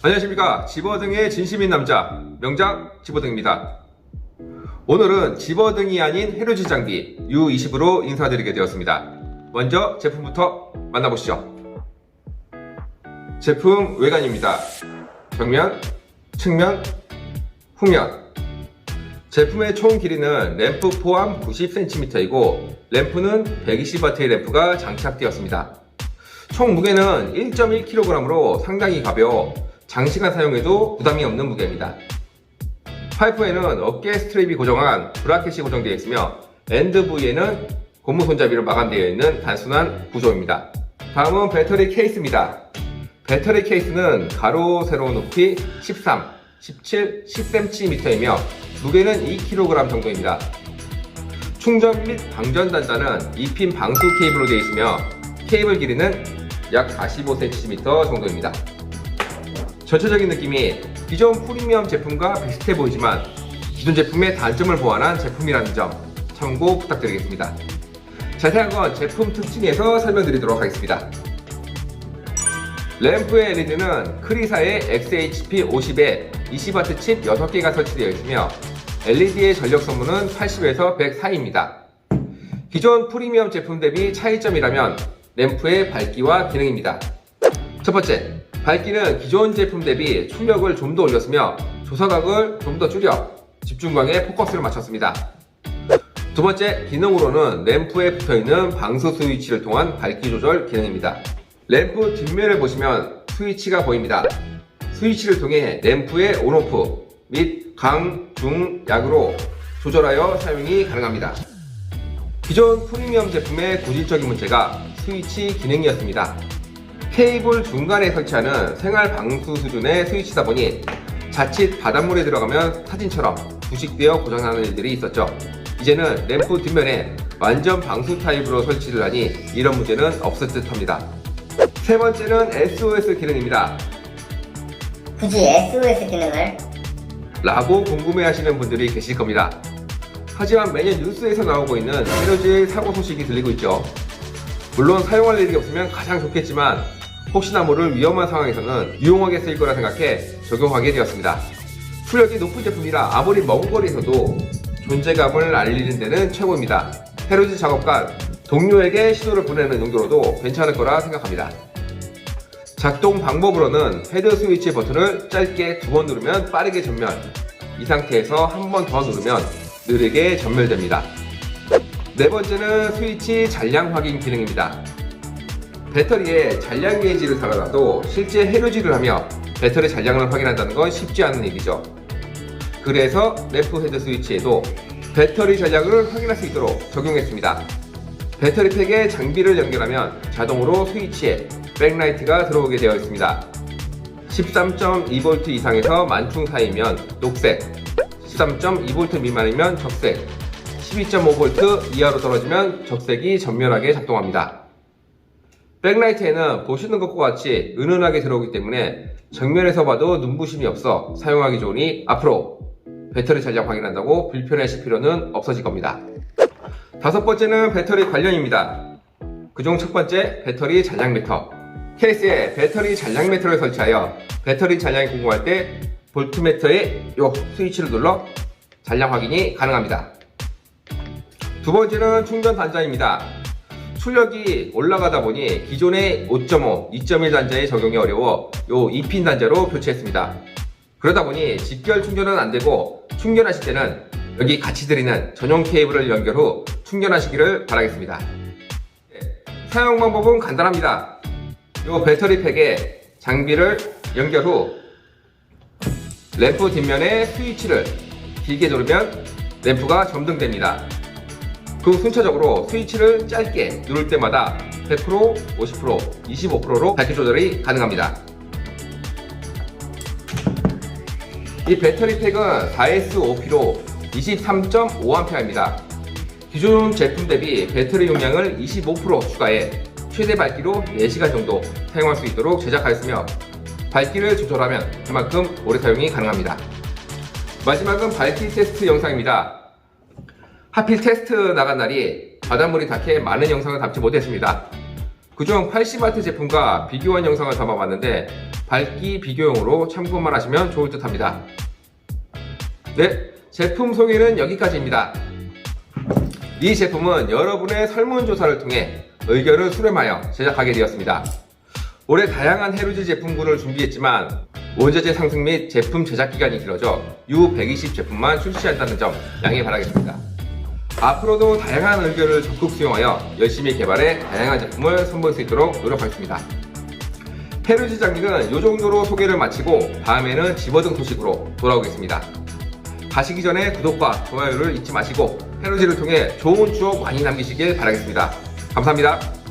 안녕하십니까. 집어등의 진심인 남자 명장 집어등입니다. 오늘은 집어등이 아닌 헤로지 장비 U20으로 인사드리게 되었습니다. 먼저 제품부터 만나보시죠. 제품 외관입니다. 벽면, 측면, 후면. 제품의 총 길이는 램프 포함 90cm이고 램프는 120W의 램프가 장착되었습니다. 총 무게는 1.1kg으로 상당히 가벼워 장시간 사용해도 부담이 없는 무게입니다. 파이프에는 어깨 스트랩이 고정한 브라켓이 고정되어 있으며 엔드 부위에는 고무 손잡이로 마감되어 있는 단순한 구조입니다. 다음은 배터리 케이스입니다. 배터리 케이스는 가로 세로 높이 13, 17, 10cm이며 무게는 2kg 정도입니다. 충전 및 방전 단자는 2핀 방수 케이블로 되어 있으며 케이블 길이는 약 45cm 정도입니다. 전체적인 느낌이 기존 프리미엄 제품과 비슷해 보이지만 기존 제품의 단점을 보완한 제품이라는 점 참고 부탁드리겠습니다. 자세한 건 제품 특징에서 설명드리도록 하겠습니다. 램프의 LED는 크리사의 XHP 50에 20W 칩 6개가 설치되어 있으며 LED의 전력 소모는 80에서 100 사이입니다. 기존 프리미엄 제품 대비 차이점이라면 램프의 밝기와 기능입니다. 첫 번째, 밝기는 기존 제품 대비 출력을 좀 더 올렸으며 조사각을 좀 더 줄여 집중광에 포커스를 맞췄습니다. 두 번째, 기능으로는 램프에 붙어있는 방수 스위치를 통한 밝기 조절 기능입니다. 램프 뒷면을 보시면 스위치가 보입니다. 스위치를 통해 램프의 온오프 및 강, 중, 약으로 조절하여 사용이 가능합니다. 기존 프리미엄 제품의 고질적인 문제가 스위치 기능이었습니다. 케이블 중간에 설치하는 생활 방수 수준의 스위치다 보니 자칫 바닷물에 들어가면 사진처럼 부식되어 고장나는 일들이 있었죠. 이제는 램프 뒷면에 완전 방수 타입으로 설치를 하니 이런 문제는 없을 듯 합니다. 세 번째는 SOS 기능입니다. 굳이 SOS 기능을 라고 궁금해 하시는 분들이 계실 겁니다. 하지만 매년 뉴스에서 나오고 있는 에너지의 사고 소식이 들리고 있죠. 물론 사용할 일이 없으면 가장 좋겠지만 혹시나 모를 위험한 상황에서는 유용하게 쓰일 거라 생각해 적용하게 되었습니다. 출력이 높은 제품이라 아무리 먼 거리에서도 존재감을 알리는 데는 최고입니다. 헤로지 작업간 동료에게 신호를 보내는 용도로도 괜찮을 거라 생각합니다. 작동 방법으로는 헤드 스위치 버튼을 짧게 두 번 누르면 빠르게 전멸, 이 상태에서 한 번 더 누르면 느리게 전멸됩니다. 네 번째는 스위치 잔량 확인 기능입니다. 배터리에 잔량 게이지를 달아놔도 실제 해로지를 하며 배터리 잔량을 확인한다는 건 쉽지 않은 일이죠. 그래서 램프 헤드 스위치에도 배터리 잔량을 확인할 수 있도록 적용했습니다. 배터리 팩에 장비를 연결하면 자동으로 스위치에 백라이트가 들어오게 되어 있습니다. 13.2V 이상에서 만충 사이면 녹색, 13.2V 미만이면 적색, 12.5V 이하로 떨어지면 적색이 전면하게 작동합니다. 백라이트에는 보시는 것과 같이 은은하게 들어오기 때문에 정면에서 봐도 눈부심이 없어 사용하기 좋으니 앞으로 배터리 잔량 확인한다고 불편해하실 필요는 없어질 겁니다. 다섯 번째는 배터리 관련입니다. 그중 첫 번째 배터리 잔량 미터. 케이스에 배터리 잔량 미터를 설치하여 배터리 잔량이 궁금할 때 볼트미터의 요 스위치를 눌러 잔량 확인이 가능합니다. 두 번째는 충전 단자입니다. 출력이 올라가다 보니 기존의 5.5, 2.1 단자의 적용이 어려워 요 2핀 단자로 교체했습니다. 그러다 보니 직결 충전은 안 되고 충전하실 때는 여기 같이 드리는 전용 케이블을 연결 후 충전하시기를 바라겠습니다. 네, 사용 방법은 간단합니다. 요 배터리 팩에 장비를 연결 후 램프 뒷면에 스위치를 길게 누르면 램프가 점등됩니다. 그 순차적으로 스위치를 짧게 누를 때마다 100%, 50%, 25%로 밝기 조절이 가능합니다. 이 배터리 팩은 4S5P로 23.5A입니다. 기존 제품 대비 배터리 용량을 25% 추가해 최대 밝기로 4시간 정도 사용할 수 있도록 제작하였으며 밝기를 조절하면 그만큼 오래 사용이 가능합니다. 마지막은 밝기 테스트 영상입니다. 하필 테스트 나간 날이 바닷물이 닿게 많은 영상을 담지 못했습니다. 그중 80W 제품과 비교한 영상을 담아봤는데 밝기 비교용으로 참고만 하시면 좋을 듯 합니다. 네, 제품 소개는 여기까지입니다. 이 제품은 여러분의 설문조사를 통해 의견을 수렴하여 제작하게 되었습니다. 올해 다양한 헤르즈 제품군을 준비했지만 원자재 상승 및 제품 제작 기간이 길어져 U120 제품만 출시한다는 점 양해 바라겠습니다. 앞으로도 다양한 의견을 적극 수용하여 열심히 개발해 다양한 제품을 선보일 수 있도록 노력하겠습니다. 헤르즈 장비는 이 정도로 소개를 마치고 다음에는 집어등 소식으로 돌아오겠습니다. 가시기 전에 구독과 좋아요를 잊지 마시고 헤르지를 통해 좋은 추억 많이 남기시길 바라겠습니다. 감사합니다.